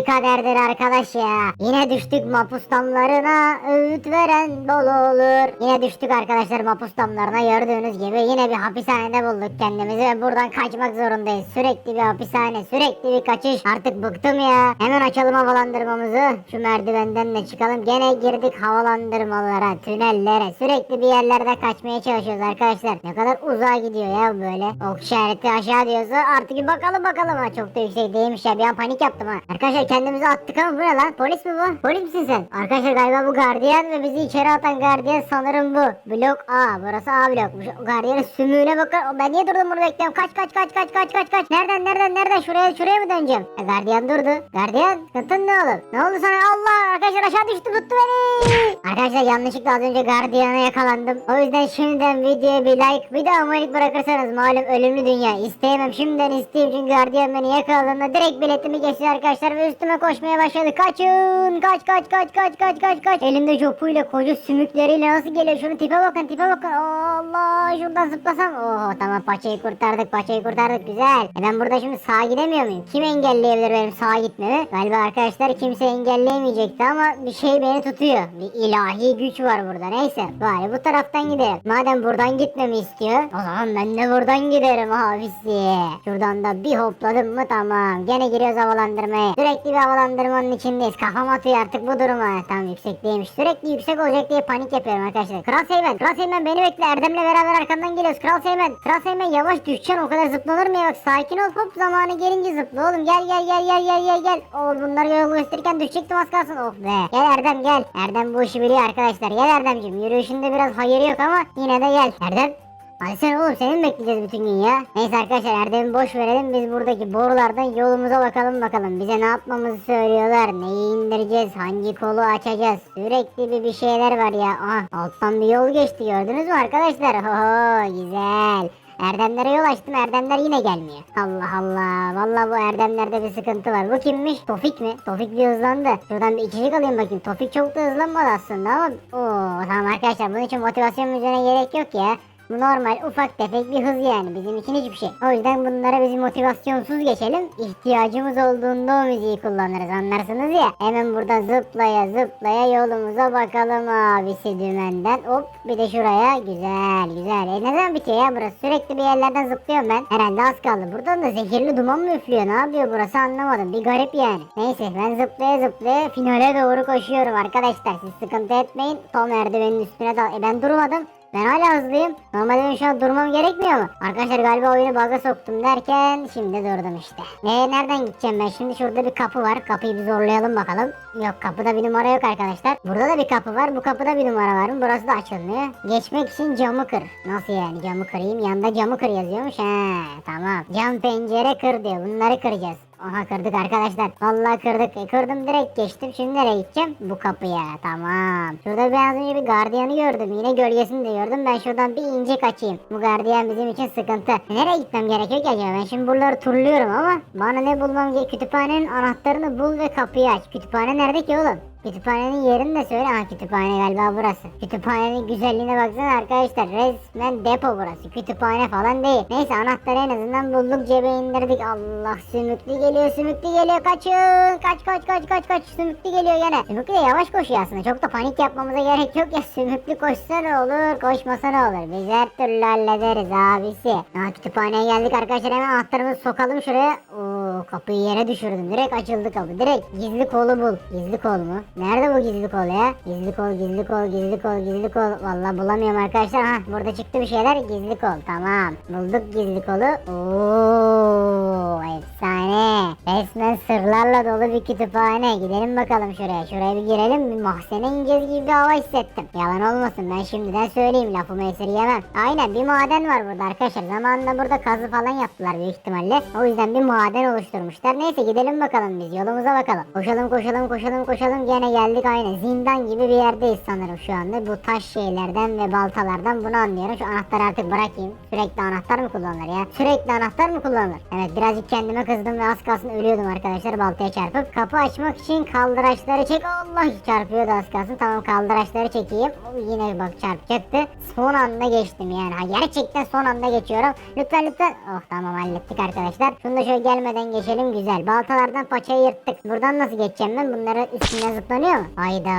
bir kaderdir arkadaş ya. Yine düştük mapus damlarına öğüt veren bol olur. Yine düştük arkadaşlar mapus damlarına gördüğünüz gibi yine bir hapishanede bulduk kendimizi ve buradan kaçmak zorundayız. Sürekli bir hapishane sürekli bir kaçış. Artık bıktım ya. Hemen açalım havalandırmamızı. Şu merdivenden de çıkalım. Gene girdik havalandırmalara, tünellere. Sürekli bir yerlerde kaçmaya çalışıyoruz arkadaşlar. Ne kadar uzağa gidiyor ya böyle. Ok işareti aşağı diyorsa artık bir bakalım bakalım ha. Çok da yüksek değilmiş ya. Bir an panik yaptım ha. Arkadaşlar kendimizi attık ama bu ne lan? Polis mi bu? Polis misin sen? Arkadaşlar galiba bu gardiyan ve bizi içeri atan gardiyan sanırım bu. Blok A. Burası A blokmuş. O gardiyanın sümüğüne bakın. Ben niye durdum burada bekliyorum? Kaç kaç kaç kaç kaç kaç kaç. Nereden nereden nereden? Şuraya şuraya mı döneceğim? E, gardiyan durdu. Gardiyan sıkıntın ne oğlum? Ne oldu sana? Allah arkadaşlar aşağı düştü tuttu beni. Arkadaşlar yanlışlıkla az önce gardiyana yakalandım. O yüzden şimdiden videoya bir like bir de abonelik bırakırsanız malum ölümlü dünya. İsteyemem şimdiden isteyeyim çünkü gardiyan beni yakaladığında direkt biletimi geçti arkadaşlar ve üstüme koşmaya başladı. Kaçın kaç kaç kaç kaç kaç kaç kaç. Elinde copuyla koca sümükleriyle nasıl geliyor şunu tipe bakın tipe bakın. Allah şuradan zıplasam. Oo tamam paçayı kurtardık paçayı kurtardık güzel. E ben burada şimdi sağa gidemiyor muyum? Kim engelleyebilir benim sağa gitmemi? Galiba arkadaşlar kimse engelleyemeyecekti ama bir şey beni tutuyor. Bir ilahi güç var burada neyse. Bari bu taraftan gidelim. Madem buradan gitmemi istiyor. O zaman ben de buradan giderim abisi. Şuradan da bir hopladım mı tamam. Gene giriyoruz havalandırmaya. Sürekli bir havalandırmanın içindeyiz. Kafam atıyor artık bu duruma. Tam yüksekteymiş. Sürekli yüksek olacak diye panik yapıyorum arkadaşlar. Kral Seymen. Kral Seymen beni bekle. Erdem'le beraber arkandan geliyoruz. Kral Seymen. Kral Seymen yavaş düşeceksin. O kadar zıplanır mı ya? Bak sakin ol. Hop zamanı gelince zıpla oğlum. Gel gel gel gel gel gel gel. Oğlum bunları yol gösterirken düşecektim az kalsın. Oh be. Gel Erdem gel. Erdem bu işi biliyor arkadaşlar. Gel Erdemciğim. Yürüyüşünde biraz hayır yok ama yine de gel. Erdem. Hadi sen oğlum seni mi bekleyeceğiz bütün gün ya? Neyse arkadaşlar Erdem'i boş verelim biz buradaki borulardan yolumuza bakalım bakalım. Bize ne yapmamızı söylüyorlar. Neyi indireceğiz? Hangi kolu açacağız? Sürekli bir bir şeyler var ya. Aha alttan bir yol geçti gördünüz mü arkadaşlar? Oho güzel. Erdemlere yol açtım Erdemler yine gelmiyor. Allah Allah. Vallahi bu Erdemlerde bir sıkıntı var. Bu kimmiş? Tofik mi? Tofik bir hızlandı. Şuradan bir içecek alayım bakayım. Tofik çok da hızlanmadı aslında ama. Oo tamam arkadaşlar bunun için motivasyon üzerine gerek yok ya. Bu normal ufak tefek bir hız yani bizim için hiçbir şey. O yüzden bunlara biz motivasyonsuz geçelim. İhtiyacımız olduğunda o müziği kullanırız anlarsınız ya. Hemen burada zıplaya zıplaya yolumuza bakalım abisi dümenden. Hop bir de şuraya güzel güzel. E ne zaman bitiyor ya burası? Sürekli bir yerlerden zıplıyorum ben. Herhalde az kaldı. Buradan da zehirli duman mı üflüyor? Ne yapıyor burası anlamadım. Bir garip yani. Neyse ben zıplaya zıplaya finale doğru koşuyorum arkadaşlar. Siz sıkıntı etmeyin. Tom merdivenin üstüne dal. E ben durmadım. Ben hala hızlıyım. Normalde şu an durmam gerekmiyor mu? Arkadaşlar galiba oyunu bug'a soktum derken şimdi durdum işte. Ne nereden gideceğim ben? Şimdi şurada bir kapı var. Kapıyı bir zorlayalım bakalım. Yok kapıda bir numara yok arkadaşlar. Burada da bir kapı var. Bu kapıda bir numara var mı? Burası da açılmıyor. Geçmek için camı kır. Nasıl yani camı kırayım? Yanında camı kır yazıyormuş. He tamam. Cam pencere kır diyor. Bunları kıracağız. Aha kırdık arkadaşlar. Vallahi kırdık. E, kırdım direkt geçtim. Şimdi nereye gideceğim? Bu kapıya. Tamam. Şurada biraz önce bir gardiyanı gördüm. Yine gölgesini de gördüm. Ben şuradan bir ince kaçayım. Bu gardiyan bizim için sıkıntı. E, nereye gitmem gerekiyor ki acaba? Ben şimdi buraları turluyorum ama bana ne bulmam gerekiyor? Kütüphanenin anahtarını bul ve kapıyı aç. Kütüphane nerede ki oğlum? Kütüphanenin yerini de söyle. Ha kütüphane galiba burası. Kütüphanenin güzelliğine baksana arkadaşlar. Resmen depo burası. Kütüphane falan değil. Neyse anahtarı en azından bulduk cebe indirdik. Allah sümüklü geliyor sümüklü geliyor. Kaçın. Kaç kaç kaç kaç kaç. Sümüklü geliyor gene. Sümüklü de yavaş koşuyor aslında. Çok da panik yapmamıza gerek yok ya. Sümüklü koşsa ne olur koşmasa ne olur. Biz her türlü hallederiz abisi. Ha kütüphaneye geldik arkadaşlar. Hemen anahtarımızı sokalım şuraya. Oo kapıyı yere düşürdüm. Direkt açıldı kapı. Direkt gizli kolu bul. Gizli kol mu? Nerede bu gizli kol ya? Gizli kol, gizli kol, gizli kol, gizli kol. Vallahi bulamıyorum arkadaşlar. Ha burada çıktı bir şeyler. Gizli kol. Tamam. Bulduk gizli kolu. Oo, efsane. Resmen sırlarla dolu bir kütüphane. Gidelim bakalım şuraya. Şuraya bir girelim. Bir mahzene ineceğiz gibi bir hava hissettim. Yalan olmasın. Ben şimdiden söyleyeyim. Lafımı esirgemem. Aynen bir maden var burada arkadaşlar. Zamanında burada kazı falan yaptılar büyük ihtimalle. O yüzden bir maden oluşturmuşlar. Neyse gidelim bakalım biz. Yolumuza bakalım. Koşalım koşalım koşalım koşalım. Gene geldik aynen. Zindan gibi bir yerdeyiz sanırım şu anda. Bu taş şeylerden ve baltalardan bunu anlıyorum. Şu anahtarı artık bırakayım. Sürekli anahtar mı kullanılır ya? Sürekli anahtar mı kullanılır? Evet birazcık kendime kızdım ve az kalsın ölüyordum arkadaşlar baltaya çarpıp. Kapı açmak için kaldıraçları çek. Allah çarpıyordu az kalsın. Tamam kaldıraçları çekeyim. Yine bak çarpacaktı. Son anda geçtim yani. Ha, gerçekten son anda geçiyorum. Lütfen lütfen. Oh tamam hallettik arkadaşlar. Şunu da şöyle gelmeden geçelim güzel. Baltalardan paçayı yırttık. Buradan nasıl geçeceğim ben? Bunların üstünden zıplanıyor mu? Hayda.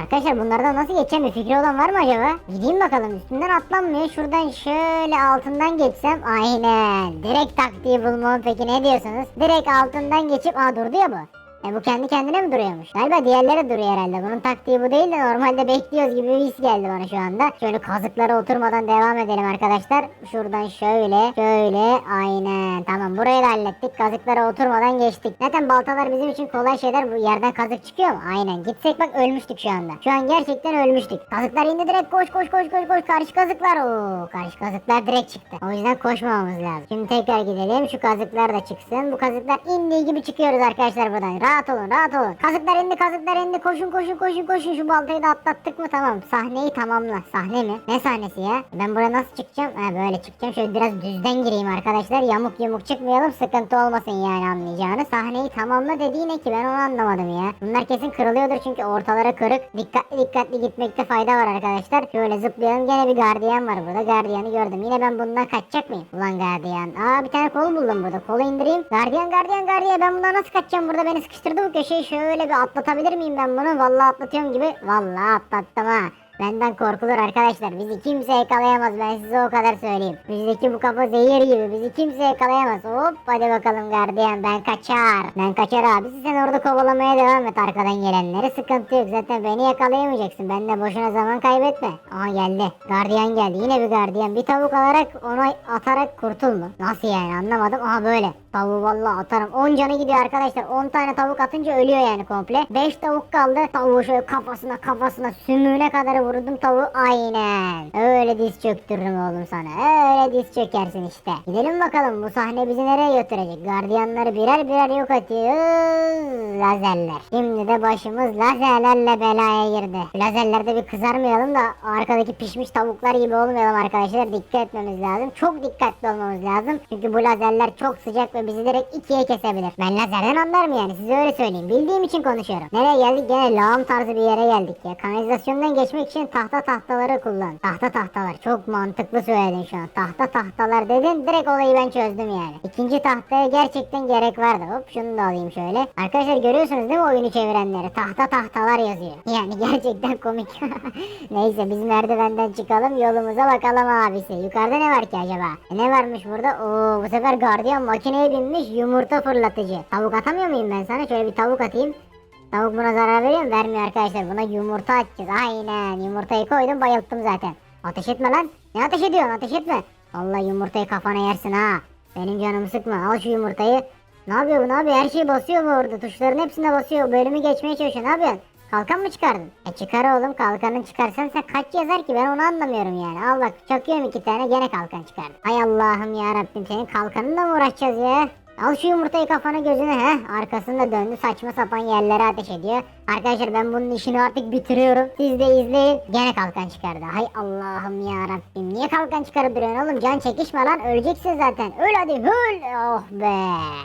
Arkadaşlar bunlardan nasıl geçeceğim? Bir fikri olan var mı acaba? Gideyim bakalım. Üstünden atlanmıyor. Şuradan şöyle altından geçsem. Aynen. Direkt taktiği bulmam peki ne diyorsunuz? Direkt altından geçip. Aa durdu ya bu. E bu kendi kendine mi duruyormuş? Galiba diğerleri duruyor herhalde. Bunun taktiği bu değil de normalde bekliyoruz gibi bir his geldi bana şu anda. Şöyle kazıklara oturmadan devam edelim arkadaşlar. Şuradan şöyle, şöyle, aynen. Tamam burayı da hallettik. Kazıklara oturmadan geçtik. Zaten baltalar bizim için kolay şeyler. Bu yerden kazık çıkıyor mu? Aynen. Gitsek bak ölmüştük şu anda. Şu an gerçekten ölmüştük. Kazıklar indi direkt koş koş koş koş koş. Karşı kazıklar. Oo, karşı kazıklar direkt çıktı. O yüzden koşmamamız lazım. Şimdi tekrar gidelim. Şu kazıklar da çıksın. Bu kazıklar indiği gibi çıkıyoruz arkadaşlar buradan. Olun rahat olun. Kazıklar indi kazıklar indi. Koşun koşun koşun koşun. Şu baltayı da atlattık mı tamam. Sahneyi tamamla. Sahne mi? Ne sahnesi ya? Ben buraya nasıl çıkacağım? Ha böyle çıkacağım. Şöyle biraz düzden gireyim arkadaşlar. Yamuk yumuk çıkmayalım. Sıkıntı olmasın yani anlayacağınız. Sahneyi tamamla dediği ne ki? Ben onu anlamadım ya. Bunlar kesin kırılıyordur çünkü ortalara kırık. Dikkatli dikkatli gitmekte fayda var arkadaşlar. Şöyle zıplayalım. Gene bir gardiyan var burada. Gardiyanı gördüm. Yine ben bundan kaçacak mıyım? Ulan gardiyan. Aa bir tane kol buldum burada. Kolu indireyim. Gardiyan gardiyan gardiyan. Ben bundan nasıl kaçacağım? Burada beni sıkıştırdı bu köşeyi. Şöyle bir atlatabilir miyim ben bunu? Vallahi atlatıyorum gibi. Vallahi atlattım ha. Benden korkulur arkadaşlar. Bizi kimse yakalayamaz ben size o kadar söyleyeyim. Bizdeki bu kafa zehir gibi. Bizi kimse yakalayamaz. Hop hadi bakalım gardiyan ben kaçar. Ben kaçar abi. Sen orada kovalamaya devam et arkadan gelenleri. Sıkıntı yok. Zaten beni yakalayamayacaksın. Ben de boşuna zaman kaybetme. Aha geldi. Gardiyan geldi. Yine bir gardiyan. Bir tavuk alarak onu atarak kurtulma. Nasıl yani anlamadım. Aha böyle. Tavuğu vallahi atarım. 10 canı gidiyor arkadaşlar. 10 tane tavuk atınca ölüyor yani komple. 5 tavuk kaldı. Tavuğu şöyle kafasına kafasına sümüğüne kadar vurdum tavuğu. Aynen. Öyle diz çöktürürüm oğlum sana. Öyle diz çökersin işte. Gidelim bakalım bu sahne bizi nereye götürecek? Gardiyanları birer birer yok atıyoruz. Lazerler. Şimdi de başımız lazerlerle belaya girdi. Lazerlerde bir kızarmayalım da arkadaki pişmiş tavuklar gibi olmayalım arkadaşlar. Dikkat etmemiz lazım. Çok dikkatli olmamız lazım. Çünkü bu lazerler çok sıcak ve bizi direkt ikiye kesebilir. Ben lazerden anlarım yani size öyle söyleyeyim. Bildiğim için konuşuyorum. Nereye geldik? Gene lağım tarzı bir yere geldik ya. Kanalizasyondan geçmek için tahta tahtaları kullan. Tahta tahtalar. Çok mantıklı söyledin şu an. Tahta tahtalar dedin direkt olayı ben çözdüm yani. İkinci tahtaya gerçekten gerek vardı. Hop şunu da alayım şöyle. Arkadaşlar görüyorsunuz değil mi oyunu çevirenleri? Tahta tahtalar yazıyor. Yani gerçekten komik. Neyse biz merdivenden çıkalım yolumuza bakalım abisi. Yukarıda ne var ki acaba? E, ne varmış burada? Oo bu sefer gardiyan makineye binmiş yumurta fırlatıcı. Tavuk atamıyor muyum ben sana? Şöyle bir tavuk atayım. Tavuk buna zarar veriyor mu? Vermiyor arkadaşlar. Buna yumurta atacağız. Aynen. Yumurtayı koydum bayılttım zaten. Ateş etme lan. Ne ateş ediyorsun? Ateş etme. Allah yumurtayı kafana yersin ha. Benim canımı sıkma. Al şu yumurtayı. Ne yapıyor bu? Ne yapıyor? Her şeyi basıyor bu orada. Tuşların hepsine basıyor. Bölümü geçmeye çalışıyor. Ne yapıyorsun? Kalkan mı çıkardın? E çıkar oğlum. Kalkanın çıkarsan sen kaç yazar ki? Ben onu anlamıyorum yani. Al bak çakıyorum iki tane gene kalkan çıkardım. Hay Allah'ım ya Rabbim senin kalkanınla mı uğraşacağız ya? Al şu yumurtayı kafana gözüne he. Arkasında döndü saçma sapan yerlere ateş ediyor. Arkadaşlar ben bunun işini artık bitiriyorum. Siz de izleyin. Gene kalkan çıkardı. Hay Allah'ım ya Rabbim. Niye kalkan çıkarıp duruyorsun oğlum? Can çekişme lan. Öleceksin zaten. Öl hadi öl. Oh be.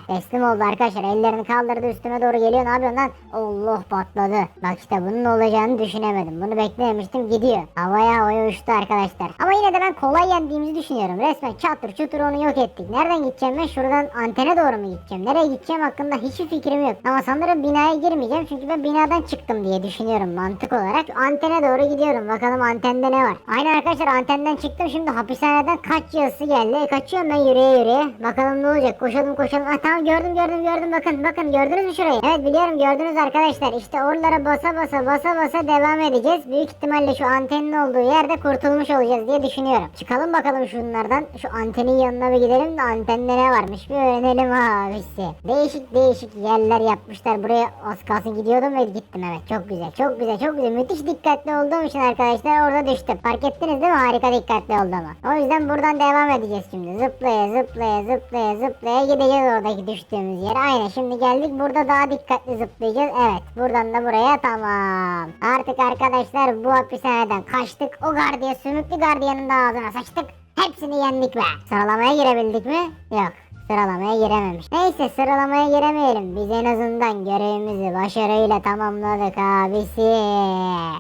Teslim oldu arkadaşlar. Ellerini kaldırdı üstüme doğru geliyor. Ne yapıyorsun lan? Allah patladı. Bak işte bunun olacağını düşünemedim. Bunu beklememiştim. Gidiyor. Havaya havaya uçtu arkadaşlar. Ama yine de ben kolay yendiğimizi düşünüyorum. Resmen çatır çutur onu yok ettik. Nereden gideceğim ben? Şuradan antene doğru mu gideceğim? Nereye gideceğim hakkında hiçbir fikrim yok. Ama sanırım binaya girmeyeceğim. Çünkü ben binadan çıktım diye düşünüyorum mantık olarak. Antene doğru gidiyorum. Bakalım antende ne var? Aynen arkadaşlar antenden çıktım. Şimdi hapishaneden kaç yazısı geldi. E, kaçıyorum ben yürüye yürüye. Bakalım ne olacak? Koşalım koşalım. Ah tamam gördüm gördüm gördüm. Bakın bakın gördünüz mü şurayı? Evet biliyorum gördünüz arkadaşlar. İşte oralara basa basa basa basa devam edeceğiz. Büyük ihtimalle şu antenin olduğu yerde kurtulmuş olacağız diye düşünüyorum. Çıkalım bakalım şunlardan. Şu antenin yanına bir gidelim de antende ne varmış bir öğrenelim abisi. Değişik değişik yerler yapmışlar. Buraya az kalsın gidiyordum ve gittim evet. Çok güzel çok güzel çok güzel. Müthiş dikkatli olduğum için arkadaşlar orada düştüm. Fark ettiniz değil mi? Harika dikkatli olduğumu. O yüzden buradan devam edeceğiz şimdi. Zıplaya zıplaya zıplaya zıplaya gideceğiz oradaki düştüğümüz yere. Aynen şimdi geldik burada daha dikkatli zıplayacağız. Evet buradan da buraya tamam. Artık arkadaşlar bu hapishaneden kaçtık. O gardiya sümüklü gardiyanın da ağzına saçtık. Hepsini yendik be. Sıralamaya girebildik mi? Yok. Sıralamaya girememiş. Neyse sıralamaya giremeyelim. Biz en azından görevimizi başarıyla tamamladık abisi.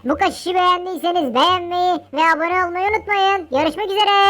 Bu kaçışı beğendiyseniz beğenmeyi ve abone olmayı unutmayın. Görüşmek üzere.